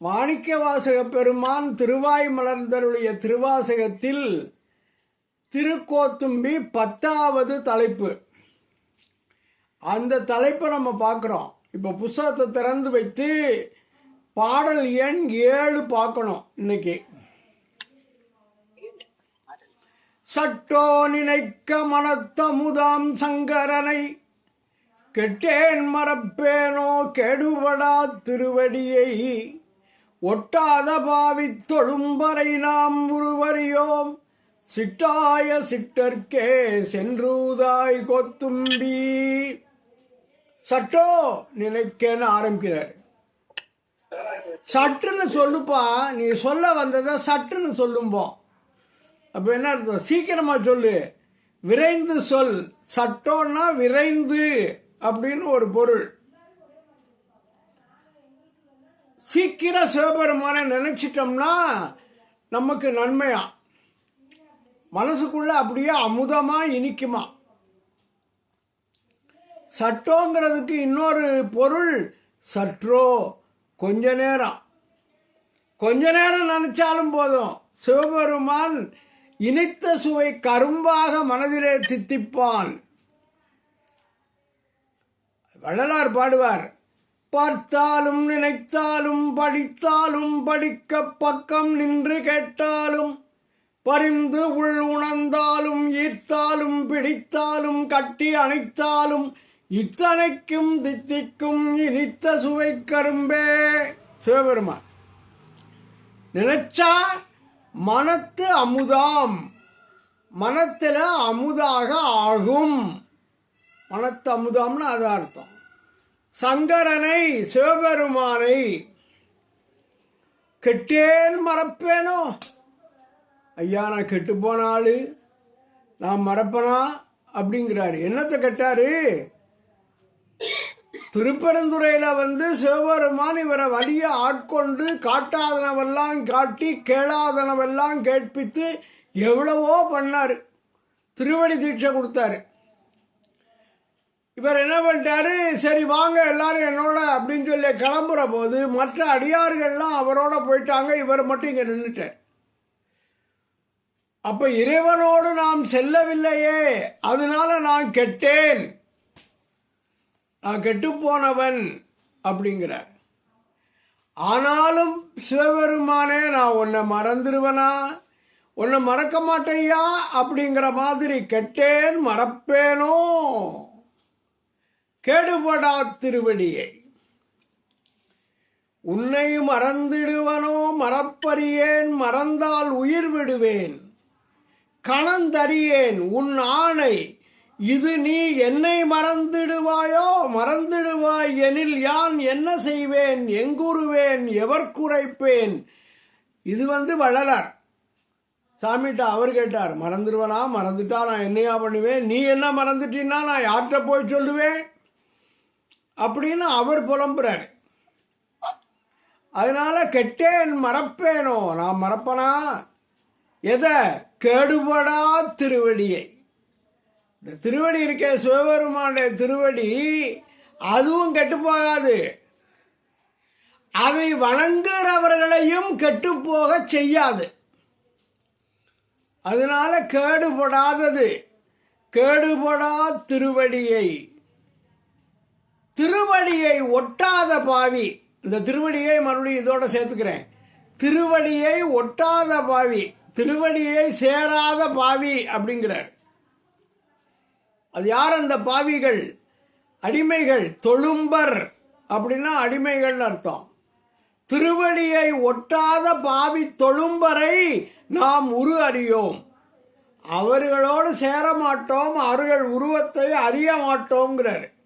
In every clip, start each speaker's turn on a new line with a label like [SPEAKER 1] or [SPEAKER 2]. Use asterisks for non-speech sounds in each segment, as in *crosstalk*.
[SPEAKER 1] மாணிக்க வாசக பெருமான் திருவாய் மலர்ந்தருடைய திருவாசகத்தில் திருக்கோத்தும்பி பத்தாவது தலைப்பு. அந்த தலைப்பை நம்ம பார்க்குறோம். இப்போ புஸ்தகத்தை திறந்து வைத்து பாடல் எண் ஏழு பார்க்கணும் இன்னைக்கு. சட்டோ நினைக்க மனத்தமுதாம் சங்கரனை கெட்டேன் மறப்பேனோ கெடுபடா திருவடியை. ஒட்டாத பாவித் தொழும்பரை நாம் உருவறியோம். சிட்டாய சிட்டர்க்கே சென்றூதாய் கொத்தும்பி. சட்டோ நினைக்கன்னு ஆரம்பிக்கிறார். சட்டுன்னு சொல்லுப்பா நீ சொல்ல வந்ததை சட்டுன்னு சொல்லும்போம் அப்ப என்ன அர்த்தம்? சீக்கிரமா சொல்லு. விரைந்து சொல். சட்டோன்னா விரைந்து அப்படின்னு ஒரு பொருள். சீக்கிரம் சிவபெருமான நினைச்சிட்டோம்னா நமக்கு நன்மையா? மனசுக்குள்ள அப்படியே அமுதமா இனிக்குமா? சட்டோங்கிறதுக்கு இன்னொரு பொருள் சற்றோ கொஞ்ச நேரம். கொஞ்ச நேரம் நினைச்சாலும் போதும். சிவபெருமான் இனித்த சுவை கரும்பாக மனதிலே தித்திப்பான். வள்ளலார் பாடுவார் பார்த்தாலும் நினைத்தாலும் படித்தாலும் படிக்க பக்கம் நின்று கேட்டாலும் பரிந்து உள் உணர்ந்தாலும் ஈர்த்தாலும் பிடித்தாலும் கட்டி அணைத்தாலும் இத்தனைக்கும் தித்திக்கும் இனித்த சுவை கரும்பே. சிவபெருமான் நினைச்சா மனத்து அமுதாம். மனத்தில் அமுதாக ஆகும். மனத்து அமுதாம்னு அது அர்த்தம் சங்கரனை சிவபெருமானை கெட்டேன் மறப்பேனோ? ஐயா நான் கெட்டு போனாலு நான் மறப்பனா? அப்படிங்கிறாரு. என்னத்தை கெட்டாரு? திருப்பெருந்துறையில வந்து சிவபெருமான் இவரை வலிய ஆட்கொண்டு காட்டாதனவெல்லாம் காட்டி கேளாதனவெல்லாம் கேட்பித்து எவ்வளவோ பண்ணாரு. திருவடி தீட்சை கொடுத்தாரு. இவர் என்ன பண்ணிட்டாரு? சரி வாங்க எல்லாரும் என்னோட அப்படின்னு சொல்லி கிளம்புற போது மற்ற அடியார்கள்லாம் அவரோட போயிட்டாங்க இவர் மட்டும் இங்க நின்றுட்டார் அப்ப இறைவனோடு நாம் செல்லவில்லையே அதனால நான் கெட்டேன். நான் கெட்டுப்போனவன் அப்படிங்கிறார். ஆனாலும் சிவபெருமானே நான் உன்னை மறந்துடுவனா உன்னை மறக்க மாட்டேயா? அப்படிங்கிற மாதிரி கெட்டேன் மறப்பேனோ? கெடுபடா திருவடியை. உன்னை மறந்திடுவனோ மறப்பறியேன் மறந்தால் உயிர் விடுவேன். கணந்தறியேன் உன் ஆணை. இது நீ என்னை மறந்திடுவாயோ மறந்திடுவாய் எனில் யான் என்ன செய்வேன் எங்குருவேன் எவர் குறைப்பேன். இது வந்து வள்ளலார். சாமிகிட்ட அவர் கேட்டார் மறந்துடுவனா? மறந்துட்டா? நான் என்னையா பண்ணுவேன்? நீ என்ன மறந்துட்டீன்னா நான் யார்கிட்ட போய் சொல்லுவேன்? அப்படின்னு அவர் புலம்புறாரு. அதனால கெட்டேன் மறப்பேனோ? நான் மறப்பனா? எதை? கெடுபடா திருவடியை. இந்த திருவடி இருக்க சிவபெருமானுடைய திருவடி அதுவும் கெட்டு போகாது அதை வணங்குறவர்களையும் கெட்டு போக செய்யாது. அதனால கேடுபடாதது கேடுபடா திருவடியை. திருவடியை ஒட்டாத பாவி. இந்த திருவடியை மறுபடியும் இதோட சேர்த்துக்கிறேன். திருவடியை ஒட்டாத பாவி. திருவடியை சேராத பாவி அப்படிங்கிறார். அது யார் அந்த பாவிகள்? அடிமைகள் தொழும்பர் அப்படின்னா அடிமைகள்னு அர்த்தம். திருவடியை ஒட்டாத பாவி தொழும்பரை நாம் உரு அறியோம். அவர்களோடு சேர மாட்டோம் அவர்கள் உருவத்தை அறிய மாட்டோங்கிறார்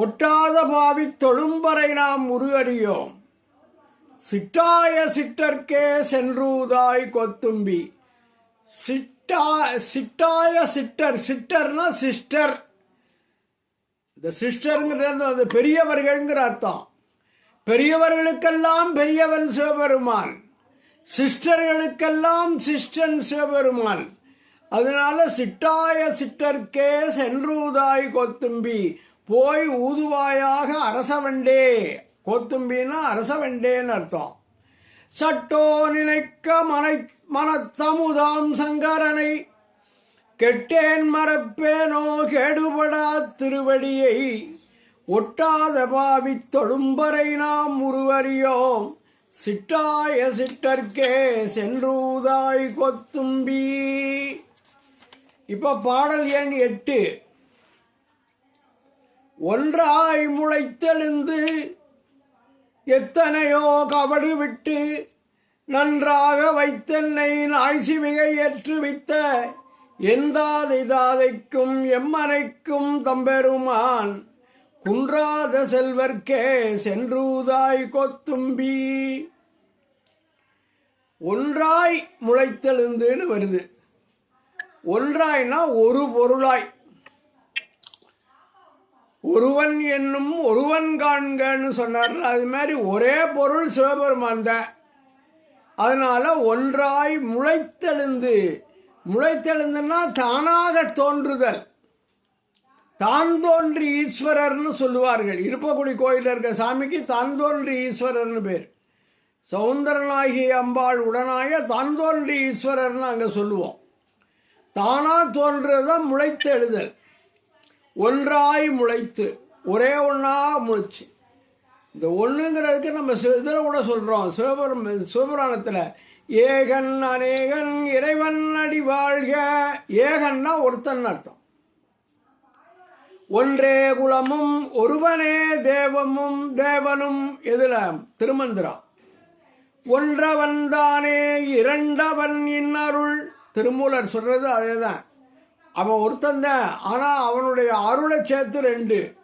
[SPEAKER 1] ஒட்டாத பாவி தொழும்பரை நாம் உருகறியோம் சிட்டாய சிட்டர்க்கே சென்றூதாய் கொத்தும்பி. சிட்டா சிட்டாய சிட்டர் சிட்டர்னா சிஸ்டர் இந்த சிஸ்டருங்கிறது அது பெரியவர்கள்ங்கிற அர்த்தம். பெரியவர்களுக்கெல்லாம் பெரியவன் சிவபெருமான். சிஸ்டர்களுக்கெல்லாம் சிஸ்டன் சிவபெருமான். அதனால சிட்டாய சிட்டர்க்கே சென்றூதாய் கொத்தும்பி. போய் ஊதுவாயாக அரசவண்டே. கோத்தும்பின்னா அரசவண்டேன்னு அர்த்தம். சட்டோ நினைக்க மனை மனத்தமுதாம் சங்கரனை. கெட்டேன் மறப்பேனோ கேடுபடா திருவடியை. ஒட்டாத பாவித் தொழும்பரை நாம் உருவறியோம். சிட்டாய சிட்டர்க்கே சென்றூதாய் கொத்தும்பி. இப்ப பாடல் எண் எட்டு. ஒன்றாய் முளைத்தெழுந்து எத்தனையோ கபடு விட்டு நன்றாக வைத்தென்னை நாய்சிமிகை ஏற்று வைத்த எந்தாதை தாதைக்கும் எம்மனைக்கும் தம்பெருமான் குன்றாத செல்வர்க்கே சென்றூதாய் கொத்தும்பி. ஒன்றாய் முளைத்தெழுந்துன்னு வருது. ஒன்றாய்னா ஒரு பொருளாய். ஒருவன் என்னும் ஒருவன் காண்கன்னு சொன்னார் அது மாதிரி ஒரே பொருள் சிவபெருமான் தான். அதனால ஒன்றாய் முளைத்தெழுந்து முளைத்தெழுந்துன்னா தானாக தோன்றுதல். தான் தோன்றி ஈஸ்வரர்னு சொல்லுவார்கள். இருப்பக்குடி கோயிலில் இருக்க சாமிக்கு தான் தோன்றி ஈஸ்வரர்னு பேர். சௌந்தரனாகி அம்பாள் உடனாய தான் தோன்றி ஈஸ்வரர்னு அங்கே சொல்லுவோம். தானாக தோன்றுறதா முளைத்தெழுதல். ஒன்றாய் முளைத்து ஒரே ஒன்றா முளைச்சு. இந்த ஒன்றுங்கிறதுக்கு நம்ம இதில் கூட சொல்கிறோம் சிவபுரம் சிவபுராணத்தில் ஏகன் அநேகன் இறைவன் அடி வாழ்க. ஏகன்னா ஒருத்தன் அர்த்தம். ஒன்றே குலமும் ஒருவனே தேவமும் தேவனும் எதில்? திருமந்திரம். ஒன்றவன் தானே இரண்டவன் இன்னருள். திருமூலர் சொல்றது அதேதான். அவன் ஒருத்தன் தான். ஆனா அவனுடைய அருளை சேர்த்து ரெண்டு.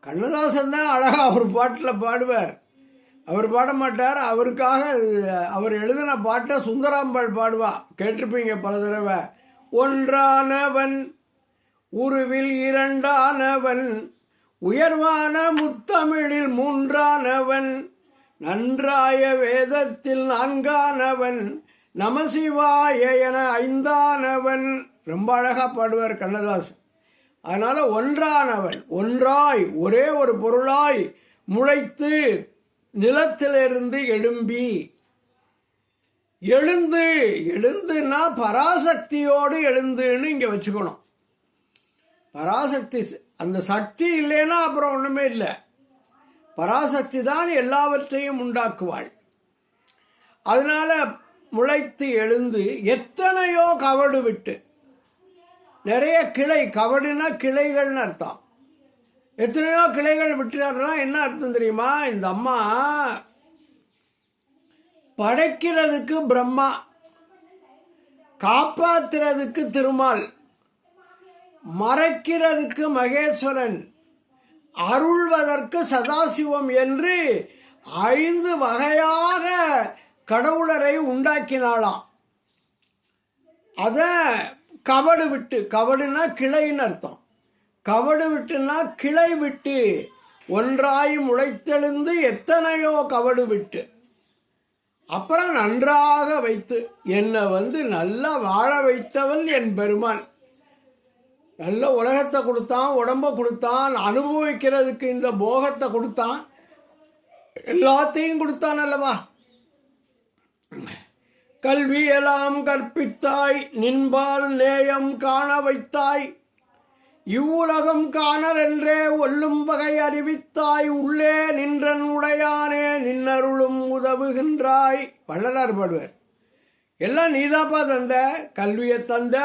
[SPEAKER 1] கண்ணதாசன் தான் அழகா அவர் பாட்டில் பாடுவார். அவர் பாட மாட்டார். அவருக்காக அவர் எழுதின பாட்டை சுந்தராம்பாள் பாடுவா. கேட்டிருப்பீங்க பல தடவை. ஒன்றானவன் உருவில் இரண்டானவன் உயர்வான முத்தமிழில் மூன்றானவன் நன்றாய வேதத்தில் நான்கானவன் நமசிவாய என ஐந்தானவன். ரொம்ப அழகா பாடுவார் கண்ணதாசன். அதனால ஒன்றானவன் ஒன்றாய் ஒரே ஒரு பொருளாய் முளைத்து நிலத்திலிருந்து எழும்பி எழுந்து எழுந்துன்னா பராசக்தியோடு எழுந்துன்னு இங்க வச்சுக்கணும். பராசக்தி அந்த சக்தி இல்லைன்னா அப்புறம் ஒண்ணுமே இல்லை. பராசக்தி தான் எல்லாவற்றையும் உண்டாக்குவாள். அதனால முளைத்து எழுந்து எத்தனையோ கவடு விட்டு நிறைய கிளை கவடுனா கிளைகள்னு அர்த்தம். எத்தனையோ கிளைகள் விட்டுறாருன்னா என்ன அர்த்தம் தெரியுமா? இந்த அம்மா படைக்கிறதுக்கு பிரம்மா காப்பாத்துறதுக்கு திருமால் மறைக்கிறதுக்கு மகேஸ்வரன் அருள்வதற்கு சதாசிவம் என்று ஐந்து வகையாக கடவுளரை உண்டாக்கினாளாம் அத கவடு விட்டு கவடுனா கிளைன்னு அர்த்தம். கவடு விட்டுனா கிளை விட்டு ஒன்றாய் முளைத்தெழுந்து எத்தனையோ கவடு விட்டு. அப்புறம் நன்றாக வைத்து என்னை வந்து நல்லா வாழ வைத்தவன் என் பெருமான். நல்ல உலகத்தை கொடுத்தான் உடம்ப கொடுத்தான் அனுபவிக்கிறதுக்கு இந்த போகத்தை கொடுத்தான். எல்லாத்தையும் கொடுத்தான் அல்லவா? கல்வியெல்லாம் கற்பித்தாய் நின்பால் நேயம் காண வைத்தாய். இவ்வுலகம் காணரென்றே ஒல்லும் வகை அறிவித்தாய். உள்ளே நின்றன் உடையானே நின்னருளும் உதவுகின்றாய். வள்ளலார் பாடுவார். எல்லாம் நீதாப்பா தந்த கல்வியை தந்த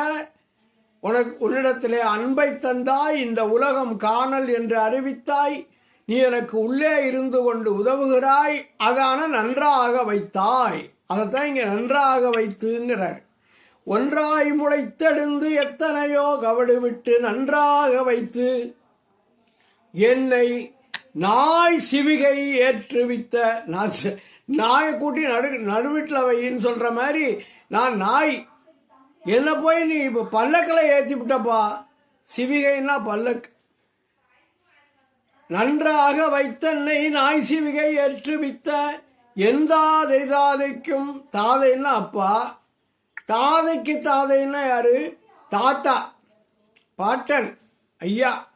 [SPEAKER 1] உனக்கு உன்னிடத்திலே அன்பை தந்தாய் இந்த உலகம் காணல் என்று அறிவித்தாய். நீ எனக்கு உள்ளே இருந்து கொண்டு உதவுகிறாய் அதான நன்றாக வைத்தாய். அதைத்தான் இங்கே நன்றாக வைத்துங்கிறார். ஒன்றாய் முளைத்தெழுந்து எத்தனையோ கவடு விட்டு நன்றாக வைத்து என்னை நாய் சிவிகை ஏற்றுவித்த நான் நாயை கூட்டி நடு நடுவீட்டில் வையின்னு சொல்கிற மாதிரி நான் நாய். என்ன போய் நீ இப்போ பல்லக்கில் ஏற்றி விட்டப்பா சிவிகைன்னா பல்லக்கு. நன்றாக வைத்தன்னை நாய் சிவிகை ஏற்றுவித்த எந்தாதை தாதைக்கும் தாதைன்னா அப்பா தாதைக்கு தாதைன்னா யாரு? தாத்தா பாட்டன் ஐயா.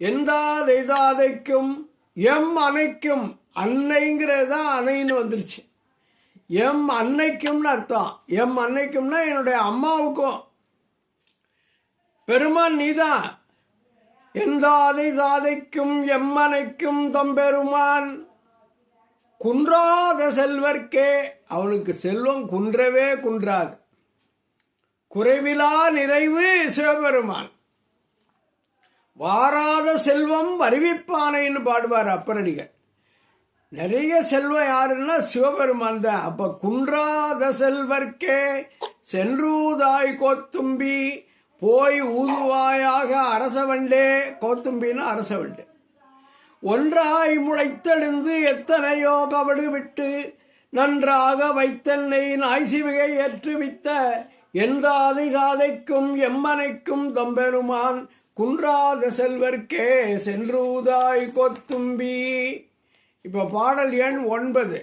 [SPEAKER 1] எந்தாதை தாதைக்கும் எம் அணைக்கும் அன்னைங்கிறது தான் அணைன்னு வந்துருச்சு. எம் அன்னைக்கும்னு அர்த்தம். எம் அன்னைக்கும்னா என்னுடைய அம்மாவுக்கும். பெருமான் நீதான். எந்தாதை தாதைக்கும் எம்மனைக்கும் தம்பெருமான். குன்றாத செல்வர்க்கே அவனுக்கு செல்வம் குன்றவே குன்றாது. குறைவிலா நிறைவு சிவபெருமான். வாராத செல்வம் வருவிப்பானைன்னு பாடுவார் அப்பரடிகள் நிறைய செல்வம் யாருன்னா சிவபெருமான் தான். அப்ப குன்றாத செல்வர்க்கே சென்றூதாய் கோத்தும்பி போய் ஊதுவாயாக அரசவண்டே கோத்தும்பின்னு அரசவண்டே. ஒன்றாய் முளைத்தெழுந்து எத்தனையோ கவடு விட்டு நன்றாக வைத்தென்னை நாய்சிவிகை ஏற்றுவித்த எந்தாதை காதைக்கும் எம்மனைக்கும் தம்பெருமான் குன்றாத செல்வர்க்கே சென்றூதாய் கொத்தும்பி. இப்ப பாடல் எண் ஒன்பது.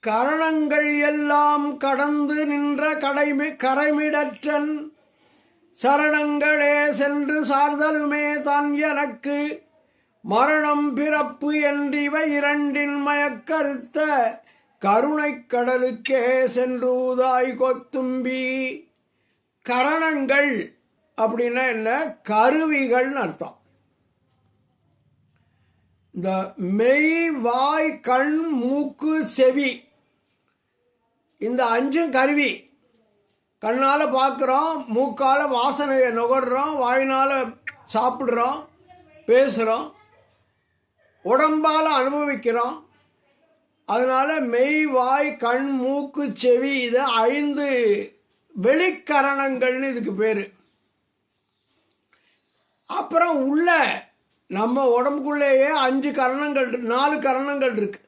[SPEAKER 1] கரணங்கள் எல்லாம் கடந்து நின்ற கடைமி கரைமிடற்றன் சரணங்களே சென்று சார்தலுமே தான் எனக்கு. மரணம் பிறப்பு என்றிவை இரண்டின் மயக்கருத்த கருணைக் கடலுக்கே சென்றுதாய் கொத்தும்பி. கரணங்கள் அப்படின்னா என்ன? கருவிகள்னு அர்த்தம். இந்த மெய் வாய் கண் மூக்கு செவி இந்த அஞ்சும் கருவி. கண்ணால் பார்க்குறோம் மூக்கால் வாசனையை நுகர்றோம் வாயினால் சாப்பிட்றோம் பேசுகிறோம் உடம்பால் அனுபவிக்கிறோம். அதனால் மெய் வாய் கண் மூக்கு செவி இது ஐந்து வெளிக்கரணங்கள்னு இதுக்கு பேர். அப்புறம் உள்ள நம்ம உடம்புக்குள்ளேயே அஞ்சு கரணங்கள் நாலு கரணங்கள் இருக்கு.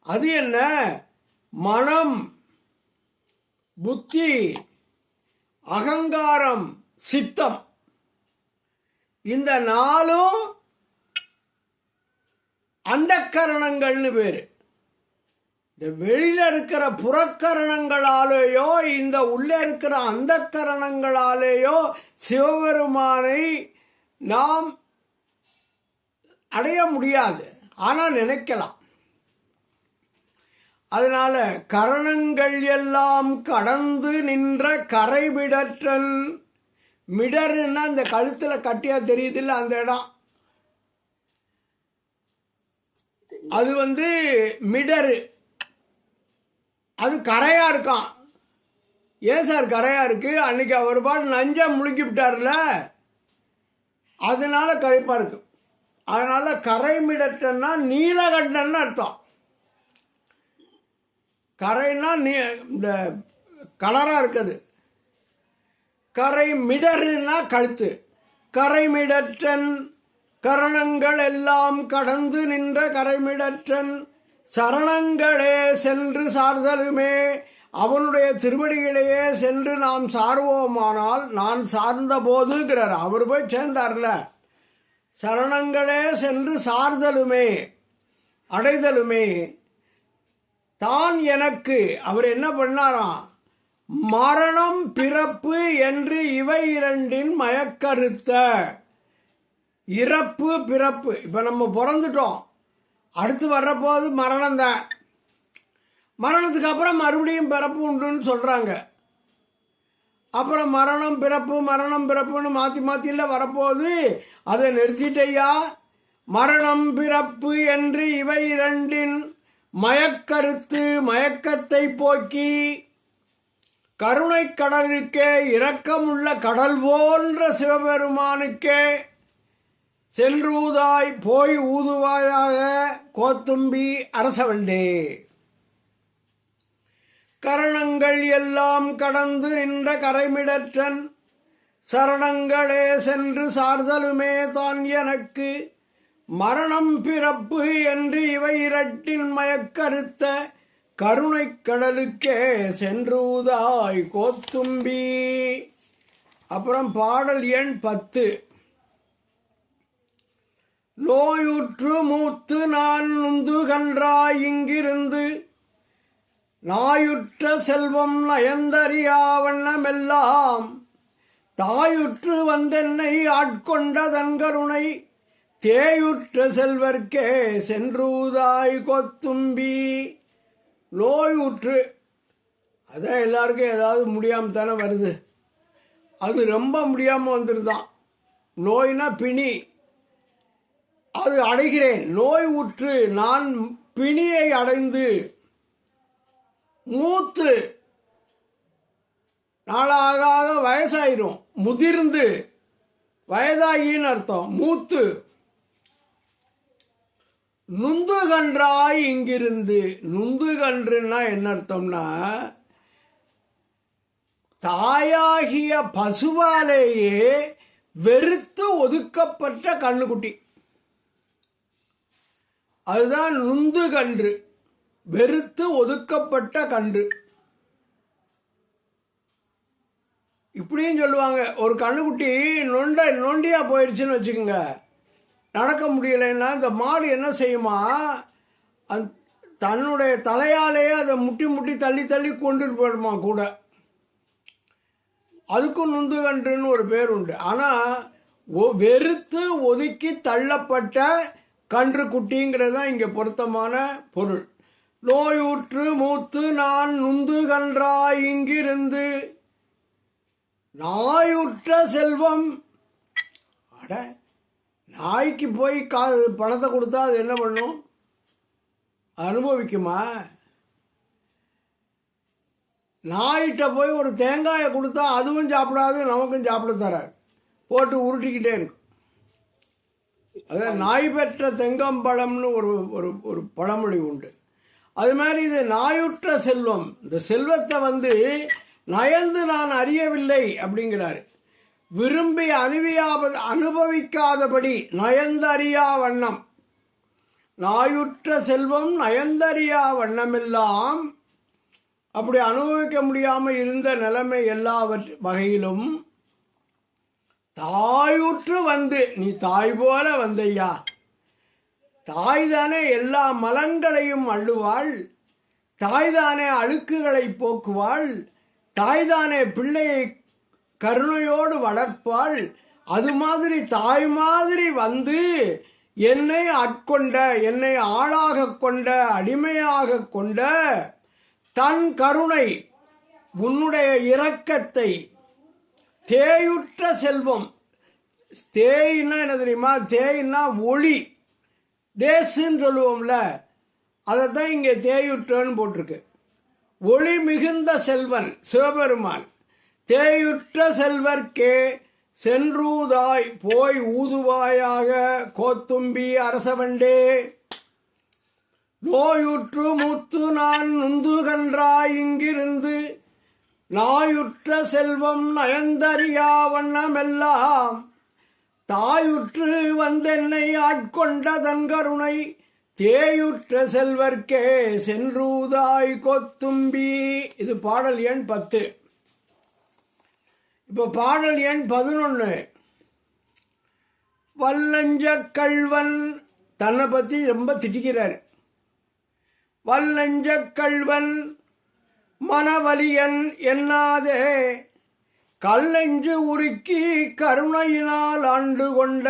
[SPEAKER 1] அது என்ன? மனம் புத்தி அகங்காரம் சித்தம். இந்த நாளும் அந்த கரணங்கள்னு பேரு. இந்த வெளியில இருக்கிற புறக்கரணங்களாலேயோ இந்த உள்ள இருக்கிற அந்த கரணங்களாலேயோ சிவபெருமானை நாம் அடைய முடியாது. ஆனால் நினைக்கலாம். அதனால கரணங்கள் எல்லாம் கடந்து நின்ற கரைவிடற்றன் மிடருன்னா அந்த கழுத்துல கட்டியா தெரியுதுல்ல அந்த இடம். அது வந்து மிடரு அது கரையா இருக்கான் ஏன் சார் கரையா இருக்கு? அன்னைக்கு அவர் பாட்டு நஞ்சா முழுக்கி விட்டார்ல. அதனால கரைப்பா இருக்கு அதனால கரைமிடற்றன்னா நீலகண்டன்னு அர்த்தம். கரைன்னா நீ இந்த கலராக இருக்குது. கரை மிடருன்னா கழுத்து. கரைமிடற்றன் கரணங்கள் எல்லாம் கடந்து நின்ற கரைமிடற்றன் சரணங்களே சென்று சார்தலுமே. அவனுடைய திருவடிகளையே சென்று நாம் சார்வோமானால் நான் சார்ந்த போதுங்கிறார். அவர் போய் சேர்ந்தார்ல. சரணங்களே சென்று சார்தலுமே அடைதலுமே. தான் எனக்கு. அவர் என்ன பண்ணாராம்? மரணம் பிறப்பு என்று இவை இரண்டின் மயக்கருத்த. இறப்பு பிறப்பு. இப்ப நம்ம பிறந்துட்டோம். அடுத்து வர்றபோது மரணம் தான். மரணத்துக்கு அப்புறம் மறுபடியும் பிறப்பு உண்டுன்னு சொல்றாங்க. அப்புறம் மரணம் பிறப்பு மரணம் பிறப்புன்னு மாத்தி மாற்றியில் வரப்போது அதை நிறுத்திட்டையா? மரணம் பிறப்பு என்று இவை இரண்டின் மயக்கருத்து மயக்கத்தை போக்கி கருணை கடலுக்கே இரக்கமுள்ள கடல் போன்ற சிவபெருமானுக்கே சென்றூதாய் போய் ஊதுவாயாக கோத்தும்பி அரசவண்டே கரணங்கள் எல்லாம் கடந்து நின்ற கரைமிடற்றன் சரணங்களே சென்று சார்தலுமே தான் எனக்கு. மரணம் பிறப்பு என்று இவை இரட்டின் மயக்கருத்த கருணைக் கடலுக்கே சென்றுதாய் கோத்தும்பி. அப்புறம் பாடல் எண் பத்து. நோயுற்று மூத்து நான் நுந்துகன்றாய் இங்கிருந்து நாயுற்ற செல்வம் நயந்தறியா வண்ணமெல்லாம். தாயுற்று வந்தென்னை ஆட்கொண்ட தன் கருணை தேயுற்ற செல்வர்க்கே சென்றூதாய் கொத்தும்பி. நோயுற்று. அதான் எல்லாருக்கும் ஏதாவது முடியாம தானே வருது. அது ரொம்ப முடியாம வந்துருதான். நோய்னா பிணி. அது அடைகிறேன். நோய் உற்று. நான் பிணியை அடைந்து. மூத்து. நாளாக ஆக வயசாயிரும். முதிர்ந்து. வயதாகின்னு அர்த்தம். மூத்து. நுந்து கன்றாய் இங்கிருந்து. நுந்து கன்றுன்னா என்ன அர்த்தம்னா தாயாகிய பசுவாலேயே வெறுத்து ஒதுக்கப்பட்ட கண்ணுக்குட்டி. அதுதான் நுந்து கன்று வெறுத்து ஒதுக்கப்பட்ட கன்று. இப்படியும் சொல்லுவாங்க. ஒரு கண்ணுக்குட்டி நொண்ட நொண்டியா போயிடுச்சுன்னு வச்சுக்கோங்க. நடக்க முடியலைன்னா இந்த மாடு என்ன செய்யுமா? அந் தன்னுடைய தலையாலேயே அதை முட்டி முட்டி தள்ளி தள்ளி கொண்டுட்டு போயிடுமா கூட. அதுக்கும் நுந்துகன்றுன்னு ஒரு பேர் உண்டு. ஆனால் வெறுத்து ஒதுக்கி தள்ளப்பட்ட கன்று குட்டிங்கிறது தான் இங்கே பொருத்தமான பொருள். நோயுற்று மூத்து நான் நுந்து கன்றாய் இங்கிருந்து. நாயுற்ற செல்வம். அட நாய்க்கு போய் கா பணத்தை கொடுத்தா அது என்ன பண்ணும்? அனுபவிக்குமா? நாய்கிட்ட போய் ஒரு தேங்காயை கொடுத்தா அதுவும் சாப்பிடாது நமக்கும் சாப்பிட தராது. போட்டு உருட்டிக்கிட்டே இருக்கும் அதான் நாய் பெற்ற தெங்கம்பழம்னு ஒரு ஒரு ஒரு பழமொழி உண்டு. அது மாதிரி இது நாயுற்ற செல்வம். இந்த செல்வத்தை வந்து நயந்து நான் அறியவில்லை அப்படிங்கிறாரு. விரும்பி அனுவியாவது அனுபவிக்காதபடி நயந்தறியா வண்ணம். நாயுற்ற செல்வம் நயந்தறியா வண்ணமெல்லாம். அப்படி அனுபவிக்க முடியாமல் இருந்த நிலைமை எல்லாவற்ற வகையிலும் தாயுற்று வந்து நீ தாய் போல வந்தையா? தாய் தானே எல்லா மலங்களையும் அள்ளுவாள். தாய் தானே அழுக்குகளை போக்குவாள். தாய் தானே பிள்ளையை கருணையோடு வளர்ப்பாள். அது மாதிரி தாய் மாதிரி வந்து என்னை ஆட்கொண்ட என்னை ஆளாக கொண்ட அடிமையாக கொண்ட தன் கருணை உன்னுடைய இரக்கத்தை தேயுற்ற செல்வம். தேயின்னா என்ன தெரியுமா? தேயின்னா ஒளி. தேசுன்னு சொல்லுவோம்ல அதை தான் இங்கே தேயுற்றன்னு போட்டிருக்கு. ஒளி மிகுந்த செல்வன் சிவபெருமான். தேயுற்ற செல்வர்க்கே சென்றூதாய் போய் ஊதுவாயாக கோத்தும்பி அரசவண்டே. நோயுற்று முத்து நான் நுந்து கன்றாய் இங்கிருந்து நாயுற்ற செல்வம் நயந்தறியா வண்ணமெல்லாம். தாயுற்று வந்தென்னை ஆட்கொண்ட தன்கருணை தேயுற்ற செல்வர்க்கே சென்றூதாய் கொத்தும்பி. இது பாடல் எண் பத்து. இப்போ பாடல் எண் பதினொன்று வல்லஞ்ச கல்வன் தன்னை பற்றி ரொம்ப திட்டிக்கிறார். வல்லஞ்ச கல்வன் மனவலியன் என்னாதே கல்லெஞ்சு உருக்கி கருணையினால் ஆண்டு கொண்ட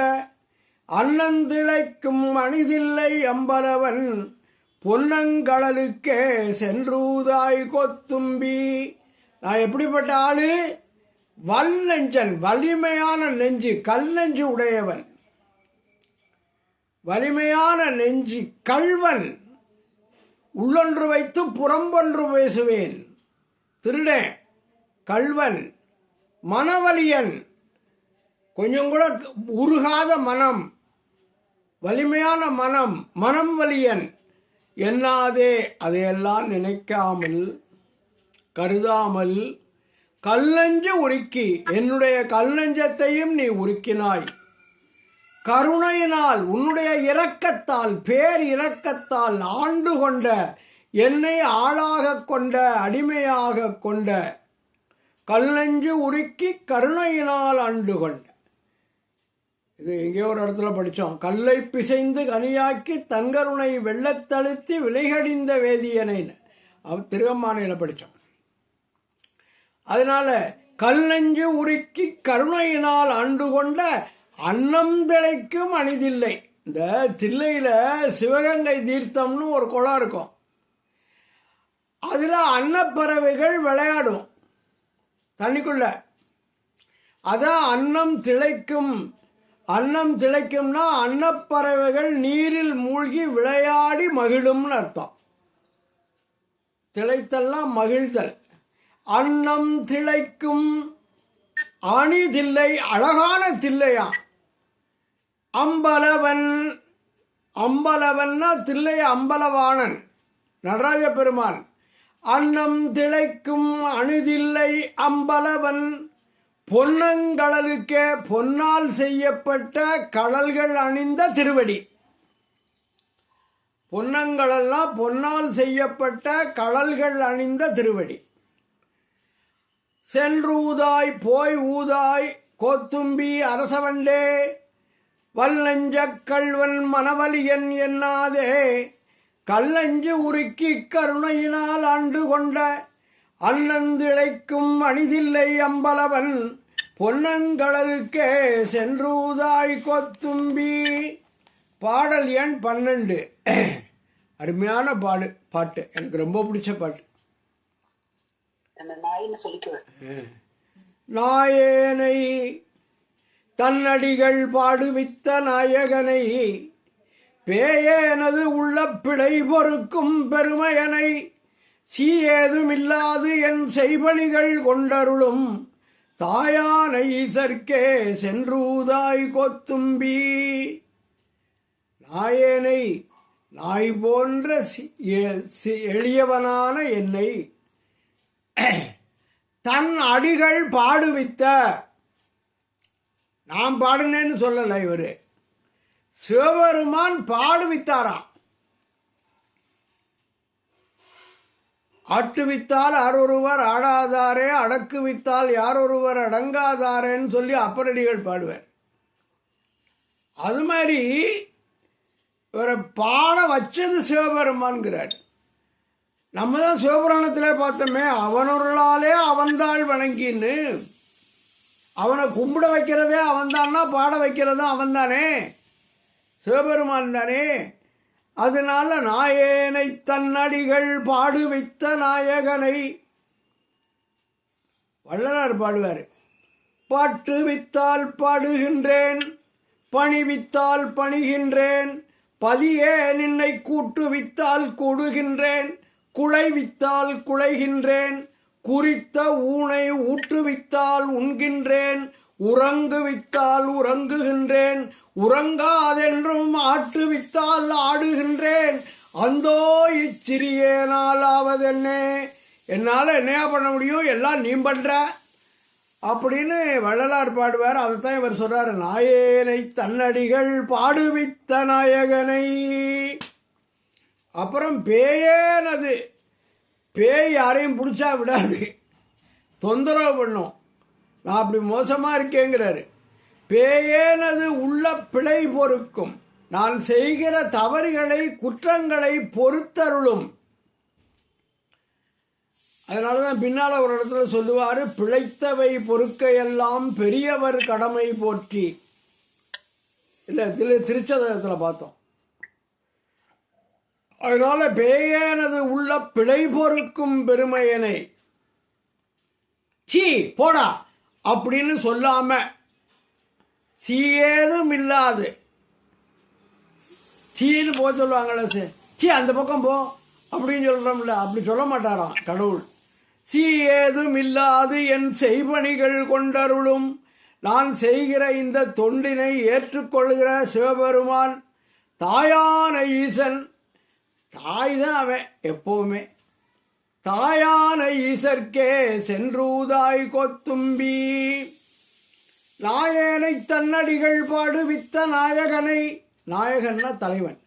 [SPEAKER 1] அன்னந்திளைக்கும் மனிதில்லை அம்பலவன் பொன்னங்கடலுக்கே சென்றூதாய் கொத்தும்பி. நான் எப்படிப்பட்ட ஆளு? வல்லெஞ்சன் வலிமையான நெஞ்சு கல் நெஞ்சு உடையவன். வலிமையான நெஞ்சு கல்வன் உள்ளொன்று வைத்து புறம்பொன்று பேசுவேன். திருடேன் கல்வன் மனவலியன். கொஞ்சம் கூட உருகாத மனம். வலிமையான மனம் மனம் வலியன். என்னாதே அதையெல்லாம் நினைக்காமல் கருதாமல் கல்லஞ்சு உருக்கி என்னுடைய கல்லஞ்சத்தையும் நீ உருக்கினாய். கருணையினால் உன்னுடைய இரக்கத்தால் பேர் இரக்கத்தால் ஆண்டு கொண்ட என்னை ஆளாக கொண்ட அடிமையாக கொண்ட கல்லஞ்சு உருக்கி கருணையினால் ஆண்டு கொண்ட. இது எங்கேயோ ஒரு இடத்துல படித்தோம். கல்லை பிசைந்து கனியாக்கி தங்கருணை வெள்ளத்தழுத்தி விலைகடிந்த வேதியனை திருவம்மானையில் படித்தோம். அதனால கல்லஞ்சு உருக்கி கருணையினால் அன்று கொண்ட அன்னம் திளைக்கும் அணிதில்லை இந்த தில்லையில சிவகங்கை தீர்த்தம்னு ஒரு குளம் இருக்கும். அதில் அன்னப்பறவைகள் விளையாடும். தண்ணிக்குள்ள. அதான் அன்னம் திளைக்கும். அன்னம் திளைக்கும்னா அன்னப்பறவைகள் நீரில் மூழ்கி விளையாடி மகிழும்னு அர்த்தம். திளைத்தல்லாம் மகிழ்தல். அன்னம் திளைக்கும் அணி தில்லை அழகான தில்லையா? அம்பலவன் அம்பலவன்னா தில்லை அம்பலவாணன் நடராஜ பெருமான். அன்னம் திளைக்கும் அணுதில்லை அம்பலவன் பொன்னங்கடலுக்கே பொன்னால் செய்யப்பட்ட கடல்கள் அணிந்த திருவடி. பொன்னங்கடல்லாம் பொன்னால் செய்யப்பட்ட கடல்கள் அணிந்த திருவடி. சென்றூதாய் போய் ஊதாய் கோத்தும்பி அரசவண்டே வல்லஞ்ச கல்வன் மனவலியன் என்னாதே கல்லஞ்சு உருக்கி கருணையினால் ஆண்டு கொண்ட அன்னந்திழைக்கும் அணிதில்லை அம்பலவன் பொன்னங்கடலுக்கே சென்றூதாய் கொத்தும்பி. பாடல் எண் பன்னெண்டு. அருமையான பாடு பாட்டு. எனக்கு ரொம்ப பிடிச்ச பாட்டு.
[SPEAKER 2] அந்த நாயின்னு சொல்லிக்குவேன்.
[SPEAKER 1] நாயேனை தன்னடிகள் பாடுவித்த நாயகனை பேயேனது உள்ள பிழை பொறுக்கும் பெருமையனை சீயேதுமில்லாது என் செய்பணிகள் கொண்டருளும் தாயானை ஈசர்க்கே சென்றூதாய் கொத்தும்பி. நாயேனை நாய் போன்ற சி- எளியவனான என்னை *clears throat* தன் அடிகள் பாடுவித்த. நான் பாடினேன்னு சொல்லலை இவர். சிவபெருமான் பாடுவித்தாராம். ஆட்டுவித்தால் யாரொருவர் ஆடாதாரே அடக்குவித்தால் யாரொருவர் அடங்காதாரேன்னு சொல்லி அப்பரடிகள் பாடுவார். அது மாதிரி இவரை பாட வச்சது சிவபெருமான்கிறார். நம்ம தான் சிவபுராணத்தில் பார்த்தோமே அவனொருளாலே அவன்தாள் வணங்கின்னு. அவனை கும்பிட வைக்கிறதே அவன்தான்னா பாட வைக்கிறதும் அவன்தானே. சிவபெருமான் தானே. அதனால நாயேனை தன்னடிகள் பாடு வைத்த நாயகனை. வள்ளலார் பாடுவார். பாட்டு வித்தால் பாடுகின்றேன் பணி வித்தால் பணிகின்றேன் பதியே நின்னை கூட்டு வித்தால் கூடுகின்றேன். குழைவித்தால் குழைகின்றேன் குலைகின்றேன் குறித்த ஊனை ஊற்றுவித்தால் உண்கின்றேன் உறங்குவித்தால் உறங்குகின்றேன் உறங்காதென்றும் ஆற்றுவித்தால் ஆடுகின்றேன். அந்தோ இச்சிறியேனால் நாளாவதென்னே என்னால் என்னையா பண்ண முடியும்? எல்லாம் நீ பண்ற? அப்படின்னு வள்ளலார் பாடுவார். அதைத்தான் இவர் சொல்றாரு. நாயேனை தன்னடிகள் பாடுவித்த நாயகனை. அப்புறம் பேயேனது பேய் யாரையும் பிடிச்சா விடாது. தொந்தரவு பண்ணும். நான் அப்படி மோசமாக இருக்கேங்கிறாரு. பேயேனது உள்ள பிழை பொறுக்கும். நான் செய்கிற தவறுகளை குற்றங்களை பொறுத்தருளும். அதனாலதான் பின்னால் ஒரு இடத்துல சொல்லுவார் பிழைத்தவை பொறுக்கையெல்லாம் பெரியவர் கடமை போற்றி. இல்லை திரு திருச்சதத்தில் பார்த்தோம். அதனால பேயனது உள்ள பிழை பொறுக்கும் பெருமையனை. சீ போடா அப்படின்னு சொல்லாம சீயேதும் இல்லாது. சீனு போக சொல்லுவாங்களே சே. சீ அந்த பக்கம் போ அப்படின்னு சொல்கிறோம்ல அப்படி சொல்ல மாட்டாராம் கடவுள். சீ ஏதும் இல்லாது என் செய்பணிகள் கொண்டருளும். நான் செய்கிற இந்த தொண்டினை ஏற்றுக்கொள்கிற சிவபெருமான் தாயான ஈசன் தாய் தான் அவன் எப்பவுமே. தாயான ஈசர்க்கே சென்றூதாய் கொத்தும்பி. நாயனை தன்னடிகள் பாடுவித்த நாயகனை நாயகன்னா தலைவன்.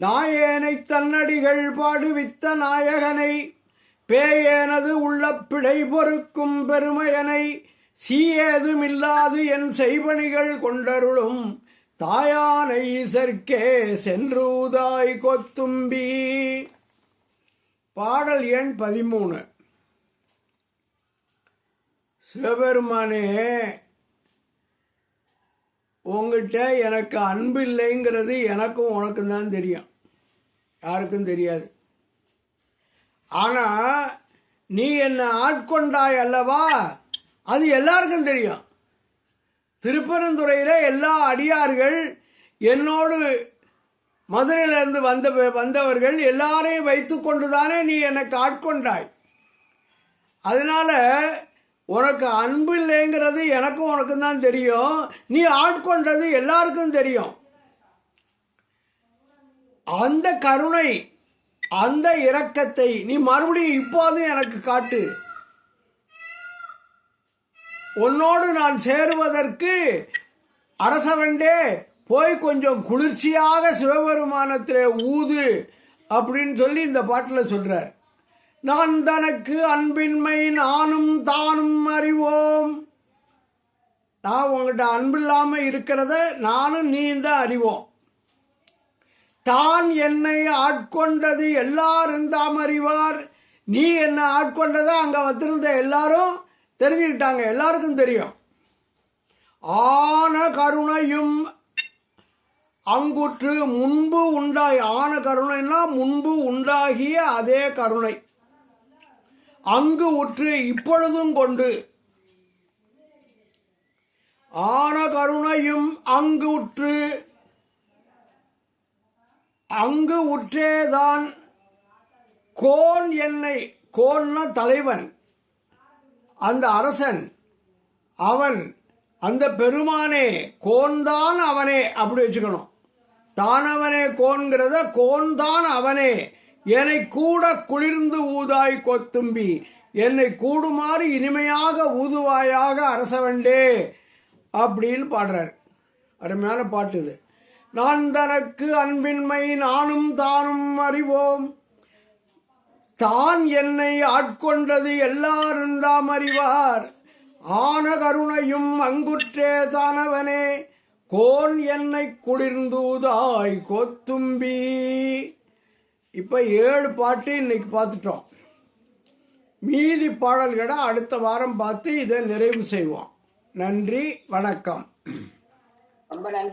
[SPEAKER 1] நாயேனை தன்னடிகள் பாடுவித்த நாயகனை பேயேனது உள்ள பிழை பொறுக்கும் பெருமையனை சீயேதுமில்லாது என் செய்பணிகள் கொண்டருளும். தாயானை ஈசர்க்கே சென்றூதாய் கொத்தும்பி. பாடல் எண் பதிமூணு. சிவபெருமானே உங்ககிட்ட எனக்கு அன்பு இல்லைங்கிறது எனக்கும் உனக்கும் தான் தெரியும். யாருக்கும் தெரியாது. ஆனால் நீ என்னை ஆட்கொண்டாய் அல்லவா? அது எல்லாருக்கும் தெரியும். திருப்பரந்துறையில் எல்லா அடியார்கள் என்னோடு மதுரையிலிருந்து வந்த வந்தவர்கள் எல்லாரையும் வைத்துக்கொண்டு தானே நீ எனக்கு ஆட்கொண்டாய் அதனால் உனக்கு அன்பு இல்லைங்கிறது எனக்கும் உனக்கும் தான் தெரியும். நீ ஆட்கொண்டது எல்லாருக்கும் தெரியும். அந்த கருணை அந்த இரக்கத்தை நீ மறுபடியும் இப்போதும் எனக்கு காட்டு. உன்னோடு நான் சேருவதற்கு அரசவண்டே போய் கொஞ்சம் குளிர்ச்சியாக சிவபெருமானத்திலே ஊது அப்படின்னு சொல்லி இந்த பாட்டில் சொல்கிறார் நான் தனக்கு அன்பின்மை நானும் தானும் அறிவோம். நான் உங்கள்கிட்ட அன்பு இல்லாமல் இருக்கிறத நானும் நீ தான் அறிவோம். தான் என்னை ஆட்கொண்டது எல்லாரும் தாம் அறிவார். நீ என்னை ஆட்கொண்டதை? அங்கே வந்திருந்த எல்லாரும் தெரிஞ்சுக்கிட்டாங்க எல்லாருக்கும் தெரியும். ஆன கருணையும் அங்குற்று முன்பு உண்டாய் ஆன கருணைன்னா முன்பு உண்டாகிய அதே கருணை. அங்கு உற்று இப்பொழுதும் கொண்டு ஆன கருணையும் அங்கு உற்று அங்கு உற்றேதான். கோன் என்னை கோன்னா தலைவன். அந்த அரசன் அவன் அந்த பெருமானே கோன்தான் அவனே அப்படி வச்சுக்கணும். தானவனே கோன்கிறத கோன்தான் அவனே. என்னை கூட குளிர்ந்து ஊதாய் கொத்தும்பி என்னை கூடுமாறு இனிமையாக ஊதுவாயாக அரசவண்டே அப்படின்னு பாடுறார். அருமையான பாட்டு இது. நான் தனக்கு அன்பின்மை நானும் தானும் அறிவோம். தான் என்னை ஆட்கொண்டது எல்லாரும் தாம் அறிவார். ஆன கருணையும் அங்குற்றே தானவனே கோன் என்னை குளிர்ந்தூதாய் கொத்தும்பி. இப்ப ஏழு பாட்டு இன்னைக்கு பார்த்துட்டோம். மீதி பாடல்களை அடுத்த வாரம் பார்த்து இதை நிறைவு செய்வோம். நன்றி வணக்கம்.
[SPEAKER 2] ரொம்ப நன்றி.